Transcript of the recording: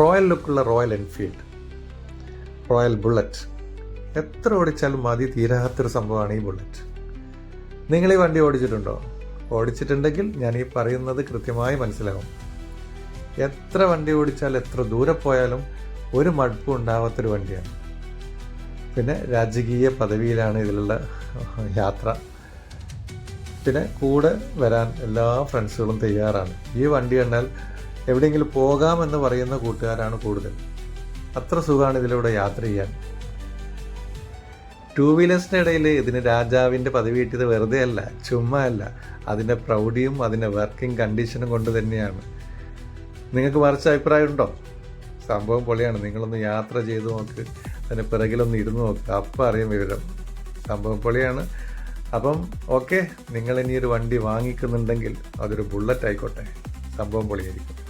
Royal ലുക്കുള്ള Royal Enfield Royal Bullet. എത്ര ഓടിച്ചാലും മതി തീരാത്തൊരു സംഭവമാണ് ഈ ബുള്ളറ്റ്. നിങ്ങൾ ഈ വണ്ടി ഓടിച്ചിട്ടുണ്ടോ? ഓടിച്ചിട്ടുണ്ടെങ്കിൽ ഞാൻ ഈ പറയുന്നത് കൃത്യമായി മനസ്സിലാവും. എത്ര വണ്ടി ഓടിച്ചാൽ എത്ര ദൂരെ പോയാലും ഒരു മടുപ്പും ഉണ്ടാവാത്തൊരു വണ്ടിയാണ്. പിന്നെ രാജകീയ പദവിയിലാണ് ഇതിലുള്ള യാത്ര. പിന്നെ കൂടെ വരാൻ എല്ലാ ഫ്രണ്ട്സുകളും തയ്യാറാണ്. ഈ വണ്ടി കണ്ടാൽ എവിടെയെങ്കിലും പോകാമെന്ന് പറയുന്ന കൂട്ടുകാരാണ് കൂടുതൽ. അത്ര സുഖമാണ് ഇതിലൂടെ യാത്ര ചെയ്യാൻ. ടൂ വീലേഴ്സിന്റെ ഇടയിൽ ഇതിന് രാജാവിന്റെ പദവി കിട്ടിയത് വെറുതെ അല്ല ചുമ്മാ അല്ല. അതിന്റെ പ്രൗഢിയും അതിന്റെ വർക്കിംഗ് കണ്ടീഷനും കൊണ്ട് തന്നെയാണ്. നിങ്ങൾക്ക് മറിച്ച് അഭിപ്രായം ഉണ്ടോ സംഭവം പൊളിയാണ്. നിങ്ങളൊന്ന് യാത്ര ചെയ്ത് നോക്ക്. അതിന് പിറകിലൊന്ന് ഇരുന്ന് നോക്ക്. അപ്പം അറിയാം വിവരം. സംഭവം പൊളിയാണ്. അപ്പം ഓക്കെ നിങ്ങൾ ഇനി ഒരു വണ്ടി വാങ്ങിക്കുന്നുണ്ടെങ്കിൽ അതൊരു ബുള്ളറ്റ് ആയിക്കോട്ടെ. സംഭവം പൊളിയായിരിക്കും.